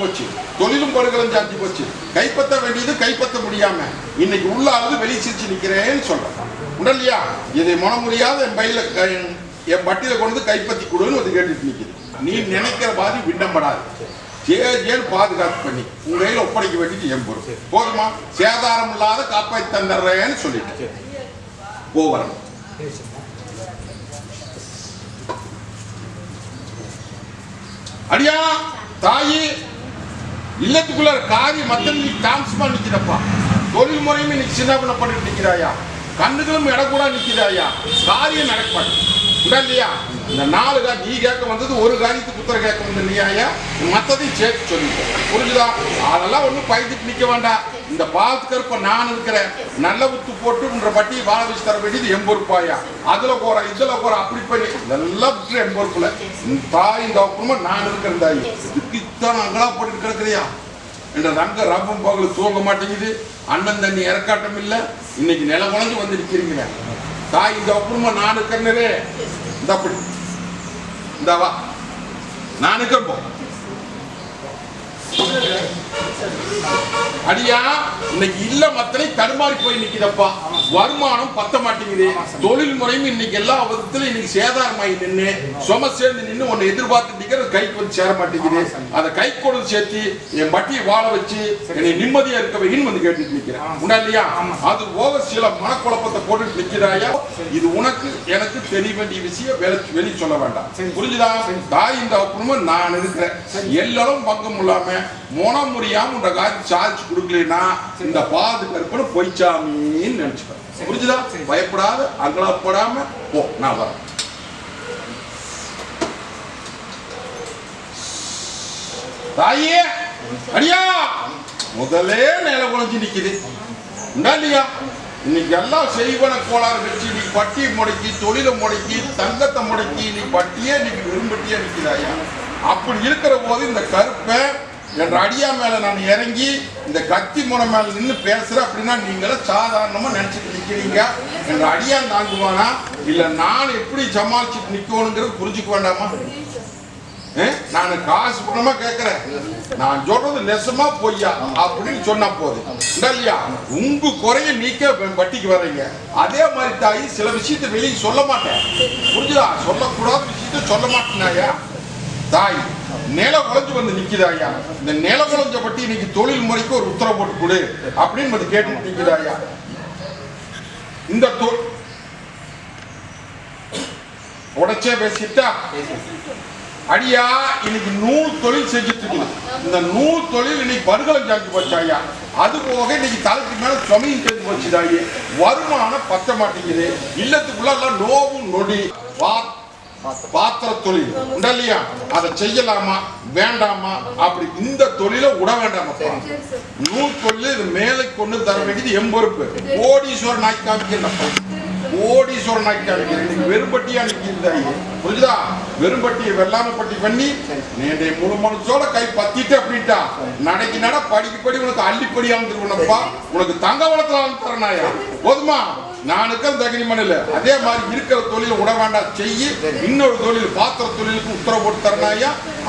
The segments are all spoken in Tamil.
போச்சு. தொழிலும் படுகளம் சாஞ்சு போச்சு. கைப்பற்ற வேண்டியது கைப்பற்ற முடியாம. இன்னைக்கு உள்ளாவது வெளியே சிரிச்சு நிக்கிறேன்னு சொல்றேன் உடல்லையா? இதை மனம் முடியாத என் பையில என் பட்டியல கொண்டு வந்து கைப்பற்றி கொடுன்னு கேட்டுட்டு நிக்குது. நீ நினைக்கிற மாதிரி விண்டம்படாது ஜேஜேன்னு பாதுகாப்பு பண்ணி உங்க கையில ஒப்படைக்க வேண்டியது என் பொருள் போதுமா? சேதாரம் இல்லாத காப்பாற்றி தந்துடுறேன்னு சொல்லிட்டு. போவரன் அடியா தாயி இல்லத்துக்குள்ள காரியம் மத்த நீ டான்ஸ் நிற்கிறப்பா நிக்கிறப்பா. தொழில் முறையும் இன்னைக்கு சின்ன பண்ண பண்ணிட்டு கண்ணுகளும் இடக்கூடா கூட நிக்கிறாயா? காரியம் நடக்க இல்லையா? இந்த நாலு கா நீ கேட்க வந்தது ஒரு காரியத்துக்கு உத்தர கேட்க வந்து நீயாயா மற்றதையும் சேர்த்து சொல்லி. புரிஞ்சுதா? அதெல்லாம் ஒன்றும் பயந்துட்டு நிற்க வேண்டாம். இந்த பாலத்து நான் இருக்கிறேன். நல்ல உத்து போட்டுன்ற பட்டி வாழ வச்சு தர வேண்டியது எம்பொறுப்பாயா அதுல போற இதுல போற அப்படி பண்ணி. இதெல்லாம் எம்பொறுப்புல தாய் இந்த நான் இருக்கிறேன் தாய். இதுக்கு இத்தனை அங்கலா போட்டு கிடக்குறியா? என்ற ரங்க ரப்பம் பகல் தூங்க மாட்டேங்குது அண்ணன் தண்ணி இறக்காட்டம் இல்லை இன்னைக்கு நில குழஞ்சி வந்து நிற்கிறீங்க தாய் இந்த குடும்பம் நான் இருக்கிறனே இந்த அப்படி இந்த வா. நான் இருக்கிறப்போ அடியா இன்னைக்கு இல்ல மத்தனை தடுமாறி போய் நிக்குதப்பா. வருமானம் பத்த மாட்டேங்குது. தொழில் முறையும் இன்னைக்கு எல்லா விதத்திலும் இன்னைக்கு சேதாரமாயி நின்னு சும சேர்ந்து நின்னு உன்னை எதிர்பார்த்து நிக்கிற கைக்கு வந்து சேர மாட்டேங்குது. அதை கை கொடுத்து சேர்த்து என் பட்டியை வாழ வச்சு என்னை நிம்மதியா இருக்க வைன்னு வந்து கேட்டுட்டு நிக்கிறேன். உண்டா இல்லையா? அது போக சில மனக்குழப்பத்தை போட்டுட்டு நிக்கிறாயா? இது உனக்கு எனக்கு தெரிய வேண்டிய விஷயம் வெளி வெளி சொல்ல வேண்டாம். புரிஞ்சுதா? தாய் இந்த குடும்பம் நான் இருக்கிறேன். எல்லாரும் பங்கம் இல்லாம முனம் முடியாம உன்ற காரியம் சாதிச்சு கொடுக்கலனா இந்த பாது கற்பனை பொய்ச்சாமின்னு நினைச்சுப்பேன் புரிஞ்சுதா? பயப்படாத அங்கலாப்படாம போ. நான் வரேன். தாயே அடியா! முதலே நில குழஞ்சு நிக்குது. உண்டா இல்லையா? இன்னைக்கு எல்லாம் செய்வன கோளாறு வச்சு நீ பட்டி முடக்கி தொழிலை முடக்கி தங்கத்தை முடக்கி நீ பட்டியே இன்னைக்கு விரும்பட்டியே நிற்கிறாயா அப்படி இருக்கிற போது இந்த கருப்பை என்ற அடியா மேல நான் இறங்கி இந்த கத்தி முனை மேல நின்று பேசுறேன் அப்படின்னா நீங்களும் சாதாரணமா நினைச்சிட்டு நிக்கிறீங்க. என்ற அடியான் தாங்குவானா? இல்ல நான் எப்படி சமாளிச்சுட்டு நிக்கணுங்கிறது புரிஞ்சுக்க வேண்டாமா? நான் காசு பணமா கேட்கிறேன் நான் சொல்றது நெசமா பொய்யா அப்படின்னு சொன்னா போதும். இல்லையா? உங்க குறைய நீக்க வட்டிக்கு வர்றீங்க. அதே மாதிரி தாய் சில விஷயத்தை வெளியே சொல்ல மாட்டேன். புரிஞ்சுதா? சொல்லக்கூடாத விஷயத்த சொல்ல மாட்டேனாயா? தாய் நில குழஞ்சு வந்து நிக்குதாயா இந்த நில குழஞ்ச பட்டி இன்னைக்கு தொழில் முறைக்கு ஒரு உத்தரவு போட்டு கொடு அப்படின்னு வந்து கேட்டு நிக்குதாயா இந்த உடச்சே பேசிட்டா? அடியா இன்னைக்கு நூல் தொழில் செஞ்சுட்டு இருக்கணும் இந்த நூல் தொழில் இன்னைக்கு படுகலம் சாஞ்சு போச்சாயா அது போக இன்னைக்கு தலைக்கு மேல சுமையும் சேர்ந்து போச்சுதாயி வருமானம் பத்த மாட்டேங்குது. இல்லத்துக்குள்ள எல்லாம் நோவும் நொடி. வா பாத்திர தொழில் உண்டா இல்லையா அதை செய்யலாமா? வேண்டாமா? அப்படி இந்த தொழிலை விட வேண்டாமப்பா நூல் தொழில் இது மேலே கொண்டு தர வேண்டியது என் பொறுப்பு. கோடீஸ்வரன் ஆக்கி காமிக்கிறப்பா கோடீஸ்வரன் ஆக்கி காமிக்கிறேன். இன்னைக்கு வெறும்பட்டியா நிற்கிறாய் புரிஞ்சுதா? வெறும்பட்டியை வெள்ளாம பட்டி பண்ணி நீ முழு மனசோட கை பத்திட்டு அப்படின்ட்டா. நடைக்கு நட படிக்கு படி உனக்கு அள்ளிப்படி வந்துருவனப்பா உனக்கு தங்க வளத்துல தரனாயா போதுமா? நான் இருக்கிற தகுதி மண்ணில். அதே மாதிரி இருக்கிற தொழில் விட வேண்டாம். செய்யி இன்னொரு தொழில் பாத்திர தொழிலுக்கு உத்தரவு போட்டு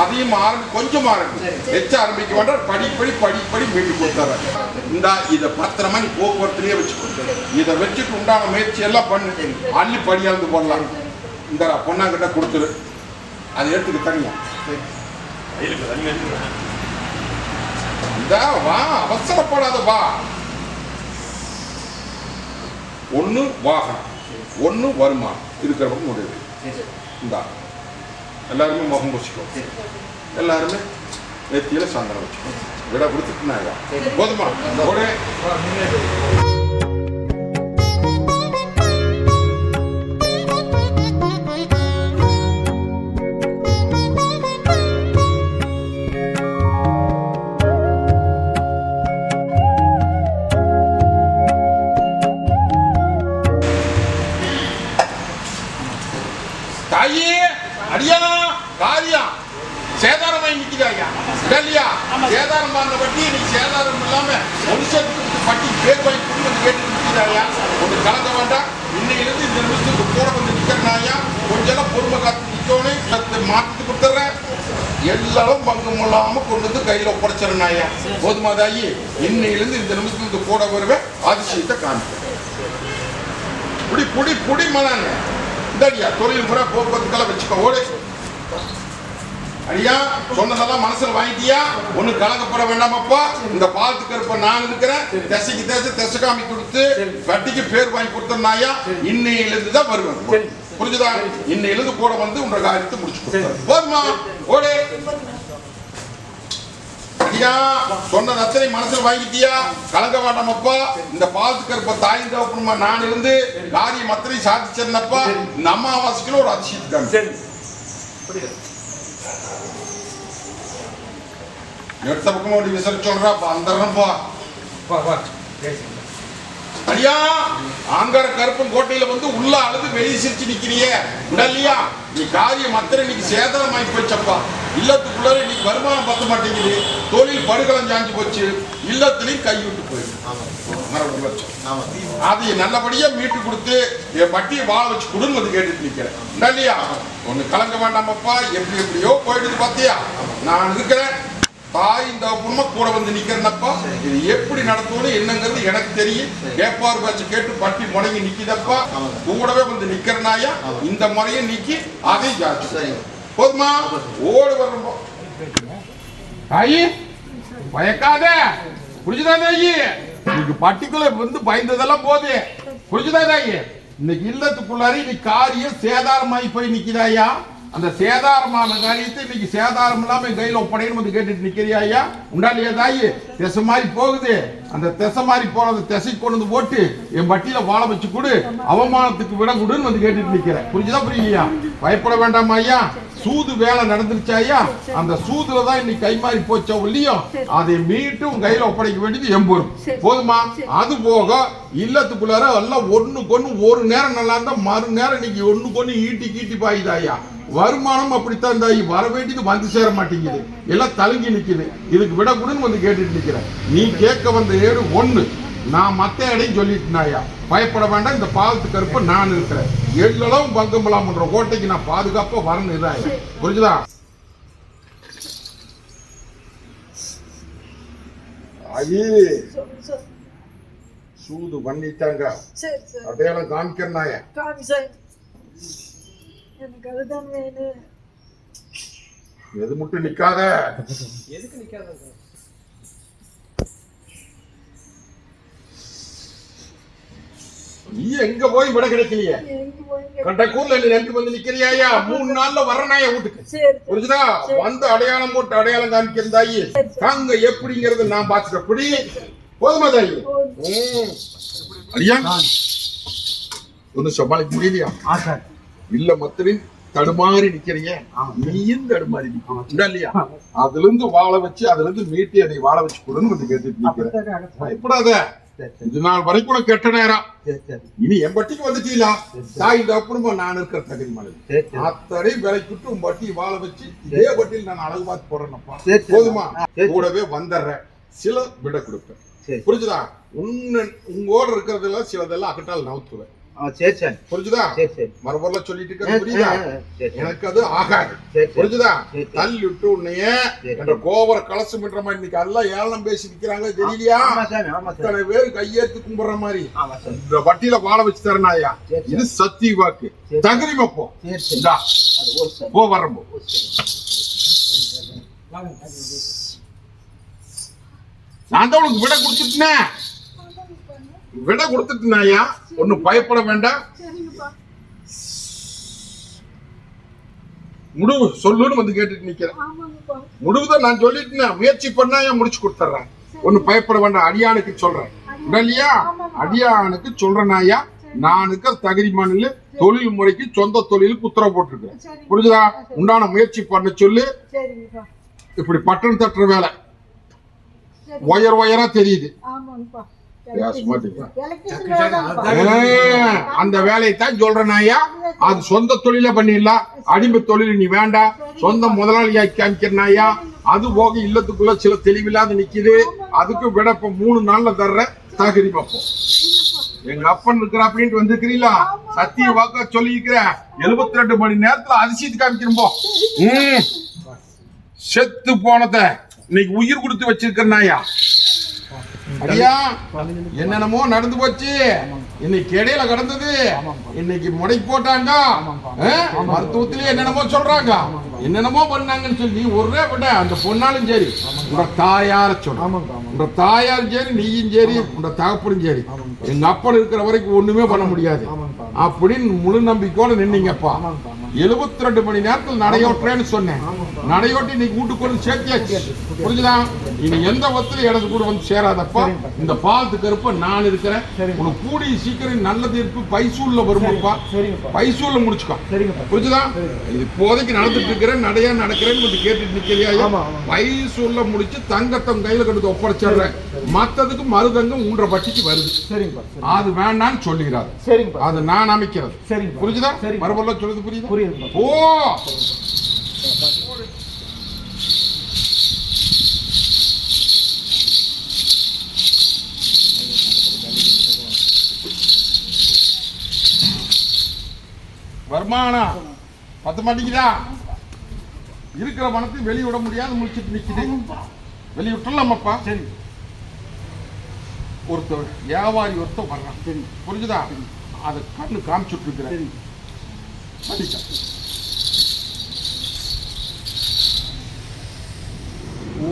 அதையும் ஆரம்பி கொஞ்சம் ஆரம்பி. எச்ச ஆரம்பிக்க வேண்டாம். படிப்படி படிப்படி மீட்டு கொடுத்துறேன். இந்தா இதை பத்திரமா நீ போக்குவரத்துலயே வச்சுக்கோ. இதை வச்சுட்டு உண்டான முயற்சி எல்லாம் பண்ணு. அள்ளி படியாந்து போடலாம். இந்த பொண்ணாங்கிட்ட கொடுத்துரு. அதை எடுத்துக்க தனியா. இந்த வா அவசரப்படாத வா. ஒன்று வாகனம் ஒன்று வருமானம். இருக்கிற பக்கம் முடிவு இந்தா. எல்லாருமே முகம் பூசிக்கோ. எல்லாருமே நெத்தியில சந்தனம் வச்சுக்கோ. விட கொடுத்துட்டு போதுமா? ஒரே மனுஷத்துக்கு பட்டி பேர் வாங்கி கொண்டு வந்து கேட்டு ஒன்று கலந்த வேண்டாம். இன்னையிலிருந்து இந்த நிமிஷத்துக்கு கூட வந்து நிற்கிறனாயா கொஞ்சம் எல்லாம் பொறுமை காத்து நிக்கணும் சத்து மாத்தி கொடுத்துறேன் எல்லாரும் பங்கம் இல்லாம கொண்டு வந்து கையில ஒப்படைச்சிடணும் ஐயா போதுமா தாயி? இன்னையிலிருந்து இந்த நிமிஷத்துக்கு கூட வருவேன். அதிசயத்தை காமிப்பேன் புடி புடி புடி மனாங்க இந்தடியா தொழில் முறை போக்குவரத்துக்கெல்லாம் வச்சுக்கோ. ஓடே. ஐயா சொன்னதெல்லாம் மனசுல வாங்கிட்டியா? ஒண்ணு கலக்கப்பட வேண்டாமப்பா இந்த பாலத்துக்கு இருப்ப நான் இருக்கிறேன் திசைக்கு திசை திசை காமி கொடுத்து வட்டிக்கு பேர் வாங்கி கொடுத்தனாயா இன்னையில இருந்து தான் வருவேன் புரிஞ்சுதா? இன்னையில இருந்து கூட வந்து உங்க காரியத்தை முடிச்சு கொடுத்தாரு போதுமா? ஓடு ஐயா சொன்ன அத்தனை மனசுல வாங்கிட்டியா? கலங்க வேண்டாமப்பா இந்த பாலத்துக்கு இருப்ப தாயின் தகப்பனுமா? நான் இருந்து காரியம் அத்தனை சாதிச்சிருந்தப்பா இந்த அம்மாவாசைக்குள்ள ஒரு அதிசயத்துக்காங்க சரி புரியுது எடுத்த பக்கம் ஓடி விசாரிச்சு சொல்றா வந்துடுறேன் போ வா ஐயா ஆங்கார கருப்பன் கோட்டையில வந்து உள்ள அழுது வெளியே சிரிச்சு நிக்கிறியே இல்லையா நீ காரியம் அத்தனை இன்னைக்கு சேதனமாகி போச்சப்பா இல்லத்துக்குள்ளார இன்னைக்கு வருமானம் பத்த மாட்டேங்குது தொழில் படுகளம் சாஞ்சு போச்சு இல்லத்துலயும் கை விட்டு வச்சோம். அதை நல்லபடியா மீட்டு கொடுத்து என் வட்டியை வாழ வச்சு கொடுன்னு வந்து கேட்டுட்டு நிக்கிறேன் இல்லையா ஒண்ணு கலங்க வேண்டாமப்பா எப்படி எப்படியோ போயிடுது பாத்தியா நான் இருக்கிறேன் தாய் இந்த புண்மை கூட வந்து நிக்கிறனப்பா? இது எப்படி நடத்தணும் என்னங்கிறது எனக்கு தெரியும். கேப்பார் பேச்சு கேட்டு பட்டி முடங்கி நிக்கிதப்பா? கூடவே வந்து நிக்கிறனாயா? இந்த முறையை நீக்கி அதை சரிங்க. போதுமா? ஓடு வரணும் தாயி பயக்காத. புரிஞ்சுதா தாயி? இன்னைக்கு பட்டிக்குள்ள வந்து பயந்ததெல்லாம் போது. புரிஞ்சுதா தாயி? இன்னைக்கு இல்லத்துக்குள்ளாரி இன்னைக்கு காரியம் சேதாரமாயி போய் நிக்குதாயா? அந்த சேதாரமான காரியத்தை இன்னைக்கு சேதாரம் இல்லாம கையில் கையில ஒப்படைன்னு வந்து கேட்டுட்டு நிக்கிறியா ஐயா? உண்டாலியா தாயி? திசை மாதிரி போகுது. அந்த திசை மாதிரி போறத திசை கொண்டு வந்து போட்டு என் பட்டியில வாழ வச்சு கொடு. அவமானத்துக்கு விட கொடுன்னு வந்து கேட்டுட்டு நிக்கிறேன். புரிஞ்சுதா புரியலையா பயப்பட வேண்டாமா ஐயா? சூது வேலை நடந்துருச்சா ஐயா? அந்த சூதுல தான் இன்னைக்கு கை மாறி போச்சா இல்லையோ? அதை மீட்டு உன் கையில ஒப்படைக்க வேண்டியது எம்பொருள் போதுமா? அது போக இல்லத்துக்குள்ளார எல்லாம் ஒண்ணு கொன்னு ஒரு நேரம் நல்லா இருந்தா மறு நேரம் இன்னைக்கு ஒண்ணு கொன்னு ஈட்டி கீட்டி பாயுதாயா வருமானம் அப்படித்தான் தாயி வர வேண்டியது வந்து சேர மாட்டேங்குது. எல்லாம் தழுங்கி நிக்குது. இதுக்கு விட கூடன்னு வந்து கேட்டுட்டு நிக்கிறேன் நீ கேட்க வந்த ஏடு ஒண்ணு. நான் மத்த இடையும் சொல்லிட்டுனாயா பயப்பட வேண்டாம் இந்த பாலத்து கருப்பு நான் இருக்கிறேன். எள்ளளவும் பங்கம்பலாம்ன்ற கோட்டைக்கு நான் பாதுகாப்பா வரணும் இதாயா? புரிஞ்சுதா? ஐயே சூது பண்ணிட்டாங்க. சரி, சரி. அடையாளம் காமிக்கிறனாயா. எனக்கு அதுதான் வேணும். எது மட்டும் நிக்காத? எதுக்கு நிக்காத நீ எங்க போய் விட கிடைக்கலையே? எங்க போய் கண்டக்கூர்ல நீ ரெண்டு வந்து நிக்கிறியாயா மூணு நாள்ல வரனாயா வீட்டுக்கு? சரி புரிஞ்சுதா? வந்து அடையாளம் போட்டு அடையாளம் காமிக்கிறதாயி தாங்க எப்படிங்கறது நான் பாத்துக்க எப்படி போதுமா தாயி? ம். ஐயா ஒண்ணு சமாளிக்க முடியலையா? ஆ சார். இல்ல மத்திரின் தடுமாறி நிக்கிறீங்க. நீயும் தடுமாறி இல்லையா? அதுல இருந்து வாழ வச்சு அதுல இருந்து மீட்டி அதை வாழ வச்சு கொடுன்னு வந்து கேட்டுட்டு நிக்கிறேன். பயப்படாத இது நாள் வரைக்கும் உனக்கு கெட்ட நேரம். இனி என் பட்டிக்கு வந்துட்டீங்களா? தாய் தப்புமா நான் இருக்கிற தகுதி சரி அத்தனை விலைக்கிட்டு உன் பட்டி வாழ வச்சு இதே பட்டியில் நான் அழகு பார்த்து போடுறேன்ப்பா. போதுமா. கூடவே வந்துடுறேன். சில விட கொடுப்பேன். புரிஞ்சுதா? உன்ன உங்களோட இருக்கிறதெல்லாம் சிலதெல்லாம் அகட்டால் நவுத்துவேன். சரி சரி. புரிஞ்சுதா? சரி சரி. மறுபடியும் சொல்லிட்டு ஆ, இருக்கிறது புரியுதா எனக்கு அது ஆகாது. புரிஞ்சுதா. தள்ளி விட்டு உன்னைய. என்ற கோபுர கலசம்ன்ற மாதிரி இன்னைக்கு எல்லாம் ஏளனம் பேசி நிக்கிறாங்க தெரியலையா? இத்தனை பேர் கையேத்து கும்பிடுற மாதிரி. இந்த வட்டியில வாழ வச்சு சரி, சரி. இது சத்திய வாக்கு. தகுதி வைப்போம் போ வரம்போ. நான் தான் உனக்கு விட கொடுத்துட்டேன். விட கொடுத்துட்டேனாயா ஒன்னும் பயப்பட வேண்டாம். முடிவு சொல்லுன்னு வந்து கேட்டுட்டு நிக்கிறேன். முடிவுதான் நான் சொல்லிட்டேன் முயற்சி பண்ணா ஏன் முடிச்சு கொடுத்துட்றேன்? ஒன்னும் பயப்பட வேண்டாம். அடியானுக்கு சொல்றேன். இல்லையா அடியானுக்கு சொல்றேனாயா நானுக்கு தகுதி மாநில. தொழில் முறைக்கு சொந்த தொழிலுக்கு உத்தரவு போட்டிருக்கேன் புரிஞ்சுதா? உண்டான முயற்சி பண்ண சொல்லு. இப்படி பட்டன் தட்டுற வேலை. ஒயர் ஒயரா தெரியுது. அந்த வேலையை தான் சொல்றேனாயா அது சொந்த தொழில பண்ணிடலாம் அடிமை தொழில் நீ வேண்டாம் சொந்த முதலாளியாக்கி காமிக்கிறனாயா அது போக இல்லத்துக்குள்ள சில தெளிவில்லாத நிக்குது. அதுக்கு விட இப்ப மூணு நாள்ல தர்ற தகுதி பார்ப்போம். எங்க அப்பன் இருக்கிற அப்படின்ட்டு வந்துக்கிறீங்களா சத்திய வாக்கா சொல்லியிருக்கிற எழுபத்தி ரெண்டு மணி நேரத்துல அதிசயத்து காமிக்கிறோம். செத்து போனத இன்னைக்கு உயிர் கொடுத்து வச்சிருக்க நாயா. ஐயா என்னென்னமோ நடந்து போச்சு. இன்னைக்கு இடையில கடந்தது. இன்னைக்கு முடை போட்டாங்க. ஆ? மருத்துவத்திலே என்னென்னமோ சொல்றாங்க. என்னென்னமோ பண்ணாங்கன்னு சொல்லி ஒரே விட அந்த பொண்ணாலும் சரி உங்க தாயார சொல்ல உங்க தாயாரும் சரி நீயும் சரி உங்க தகப்பனும் சரி. எங்க அப்பன் இருக்கிற வரைக்கும் ஒண்ணுமே பண்ண முடியாது. அப்படின்னு முழு நம்பிக்கையோட நின்னீங்கப்பா. எழுபத்தி ரெண்டு மணி நேரத்தில் நடையோட்டுறேன்னு சொன்னேன். நடையோட்டி இன்னைக்கு வீட்டுக்கு வந்து சேர்த்தியாச்சு. புரிஞ்சுதான் இனி எந்த ஒத்துல இடது கூட வந்து சேராதப்பா இந்த பாலத்து கருப்ப நான் இருக்கிறேன் உனக்கு கூடிய சீக்கிரம் நல்ல தீர்ப்பு பைசூல்ல வருமாப்பா. பைசூல்ல முடிச்சுக்கோ. சரிங்கப்பா புரிஞ்சுதா? இது இப்போதைக்கு நடந்துட்டு இருக்கிறேன் நடையா நடக்கிறேன்னு கொஞ்சம் கேட்டுட்டு நிக்கிறியா. பைசூல்ல முடிச்சு தங்கத்தம் கையில கண்டு ஒப்படைச்சிடுறேன். மத்ததுக்கு மருதங்கம் மூன்றரை பட்டிக்கு வருது. சரிங்கப்பா சரி. அது வேண்டான்னு சொல்லுகிறாரு சரிங்கப்பா அது நான் அமைக்கிறது. புரிஞ்சுதா? சரி. மறுபடியும் சொல்றது புரியுதா? புரியுதுப்பா ஓ வருமானம் பத்த மாட்டேங்குதா? இருக்கிற பணத்தை வெளிய விட முடியாது முடிச்சிட்டு நிக்குது. வெளிய விட்டுலாமப்பா சரி. ஒருத்தர் வியாபாரி ஒருத்தர் வர்றான். சரி. புரிஞ்சுதா? அதை கண்ணு காமிச்சுட்டு இருக்கிறேன்.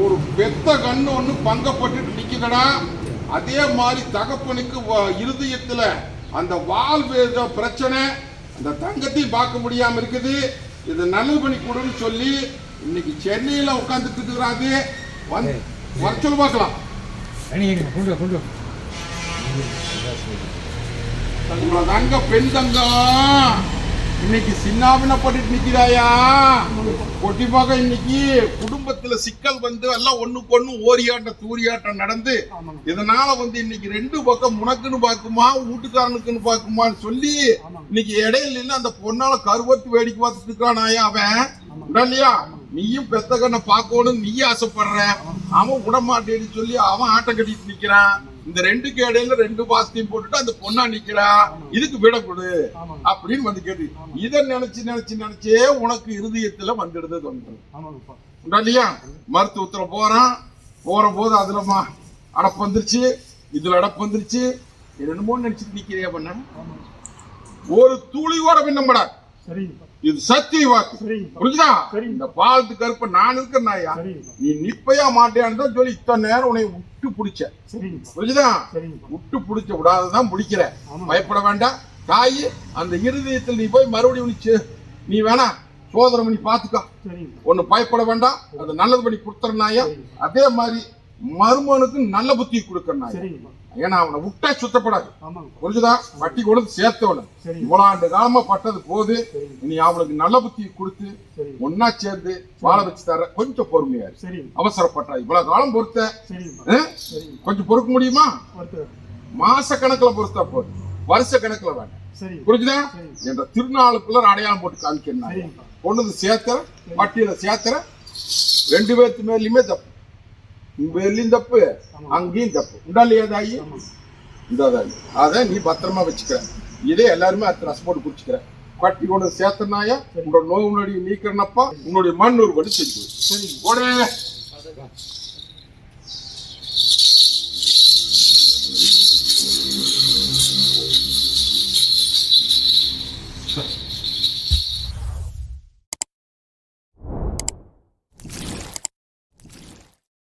ஒரு பெத்த கண்ணு ஒண்ணு பங்கப்பட்டுட்டு நிக்குதடா. அதே மாதிரி தகப்பனுக்கு இருதயத்துல அந்த வேத பிரச்சனை. அந்த தங்கத்தையும் பார்க்க முடியாம இருக்குது. இது நல்லது பண்ணி கொடுன்னு சொல்லி இன்னைக்கு சென்னையில உட்கார்ந்துட்டு இருக்கிறாது வந்து வர சொல்லு பார்க்கலாம். கொண்டு கொண்டு தாங்க பெண் தங்கம். இன்னைக்கு சின்னாபினப்பட்டு நிக்கிறாயா? கொட்டி பார்க்க இன்னைக்கு குடும்பத்துல சிக்கல் வந்து எல்லாம் ஒண்ணுக்கு ஒண்ணு ஓரியாட்டம் தூரியாட்டம் நடந்து இதனால வந்து இன்னைக்கு ரெண்டு பக்கம் உனக்குன்னு பாக்குமா வீட்டுக்காரனுக்குன்னு பாக்குமான்னு சொல்லி. இன்னைக்கு இடையில அந்த பொண்ணால கருவத்து வேடிக்கை பார்த்துட்டு இருக்கானாயா அவன்? இல்லையா நீயும் பெத்த கண்ணை பார்க்கணும் நீ ஆசைப்படுற. அவன் விட மாட்டேன்னு சொல்லி அவன் ஆட்டம் கட்டிட்டு நிக்கிறான். இந்த ரெண்டுக்கு இடையில ரெண்டு பாசத்தையும் போட்டுட்டு அந்த பொண்ணா நிக்கிறா. இதுக்கு விட கொடு. அப்படின்னு வந்து கேட்டு இதை நினைச்சு நினைச்சு நினைச்சே உனக்கு இருதயத்துல வந்துடுது தோன்று உண்டா இல்லையா? மருத்துவத்துல போறான். போற போது அதுல அடப்பு வந்துருச்சு. இதுல அடப்பு வந்துருச்சு. என்னமோ நினைச்சிட்டு நிக்கிறியா பண்ண? ஒரு துளி கூட பின்னம்படா இது சத்திய வாக்கு. புரிஞ்சுதா. இந்த பாலத்து கருப்ப நான் இருக்கிறேன் சரிங்கப்பா நீ நிப்பையா மாட்டியான்னு தான் சொல்லி இத்தனை நேரம் உன்னை விட்டு பிடிச்ச. புரிஞ்சுதா? விட்டு பிடிச்ச விடாததான் பிடிக்கிற. பயப்பட வேண்டாம். தாய் அந்த இருதயத்தில் நீ போய் மறுபடியும் நீ வேணா சோதனை பண்ணி பாத்துக்கோ சரிங்கப்பா ஒண்ணு பயப்பட வேண்டாம். அது நல்லது பண்ணி கொடுத்துறனாயா அதே மாதிரி மருமனுக்கு நல்ல புத்தி கொடுக்கறனாயா ஏன்னா அவனை விட்டா சுத்தப்படாது. புரிஞ்சுதா? வட்டி கொண்டு சேர்த்தவன. இவ்வளவு ஆண்டு காலமா பட்டது போது நீ அவனுக்கு நல்ல புத்தி கொடுத்து ஒன்னா சேர்ந்து வாழ வச்சு தர கொஞ்சம் பொறுமையா அவசரப்பட்டா இவ்வளவு காலம் பொறுத்த. கொஞ்சம் பொறுக்க முடியுமா? மாச கணக்குல பொறுத்தா போதும். வருஷ கணக்குல வேண்டாம். புரிஞ்சுதா? என்ற திருநாளுக்குள்ள அடையாளம் போட்டு காமிக்கணும் கொண்டு சேர்த்துற பட்டியல சேர்த்துற ரெண்டு பேர்த்து மேலயுமே தப்பு. பேர்லயும் தப்பு அங்கேயும் தப்பு உண்டா இல்லையா தாயி ஆமாங்க இந்த தாயி அதை நீ பத்திரமா வச்சுக்கிற இதே எல்லாருமே அத்தனை போட்டு குடிச்சுக்கிற பட்டி கொண்டு சேர்த்தனாயா உன்னோட நோய் முன்னாடி நீக்கிறனப்பா உன்னுடைய மண் ஒரு படி செஞ்சு உடனே